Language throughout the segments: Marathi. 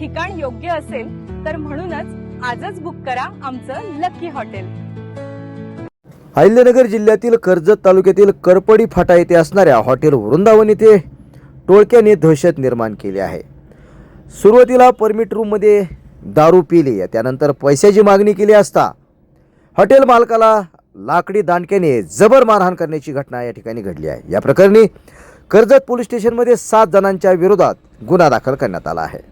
ठिकाण योग्य असेल तर म्हणूनच आजच बुक करा आमचं लकी हॉटेल अहिल्यानगर जिल्ह्यातील कर्जत तालुक्यातील करपडी फाटा येथे असणाऱ्या हॉटेल वृंदावन येथे टोळक्याने दहशत निर्माण केली आहे. सुरुवातीला परमिट रूममध्ये दारू पिली. त्यानंतर पैशाची मागणी केली असता हॉटेल मालकाला लाकडी दांडक्याने जबर मारहाण करण्याची घटना या ठिकाणी घडली आहे. या प्रकरणी कर्जत पोलीस स्टेशनमध्ये सात जणांच्या विरोधात गुन्हा दाखल करण्यात आला आहे.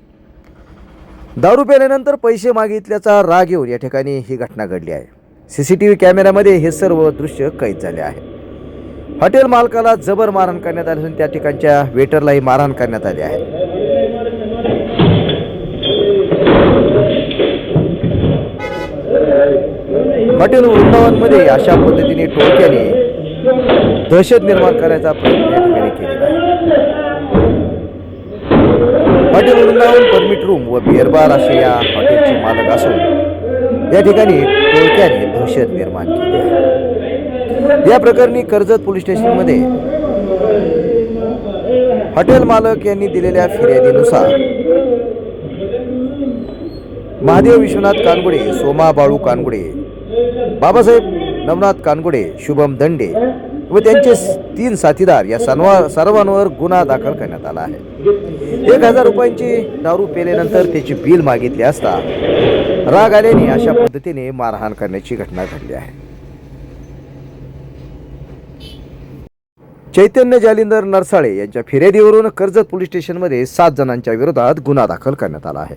दारू प्यायल्यानंतर पैसे मागितल्याचा राग येऊन या ठिकाणी ही घटना घडली आहे. सी सी टी व्ही कॅमेऱ्यामध्ये हे सर्व दृश्य कैद झाले आहे. हॉटेल मालकाला जबर मारहाण करण्यात आली असून त्या ठिकाणच्या वेटरलाही मारहाण करण्यात आली आहे. हॉटेल वृंदावनमध्ये अशा पद्धतीने टोळक्याने दहशत निर्माण करायचा प्रयत्न या ठिकाणी हॉटेल वृंदावन परमिट रूम व बिअर बार असे या हॉटेलचे मालक असून या ठिकाणी टोळक्याने दहशत निर्माण केली आहे. या प्रकरणी कर्जत पोलीस स्टेशनमध्ये हॉटेल मालक यांनी दिलेल्या फिर्यादीनुसार महादेव विश्वनाथ कानगुडे सोमा बाळू कानगुडे बाबासाहेब नवनाथ कानगुडे शुभम दंडे व त्यांचे तीन साथीदार या सर्वा सर्वांवर गुन्हा दाखल करण्यात आला आहे. एक हजार रुपयांची दारू पेल्यानंतर त्याची बिल मागितली असता राग आल्याने अशा पद्धतीने मारहाण करण्याची घटना घडली आहे. चैतन्य जालिंदर नरसाळे यांच्या फिर्यादीवरून कर्जत पोलीस स्टेशनमध्ये सात जणांच्या विरोधात गुन्हा दाखल करण्यात आला आहे.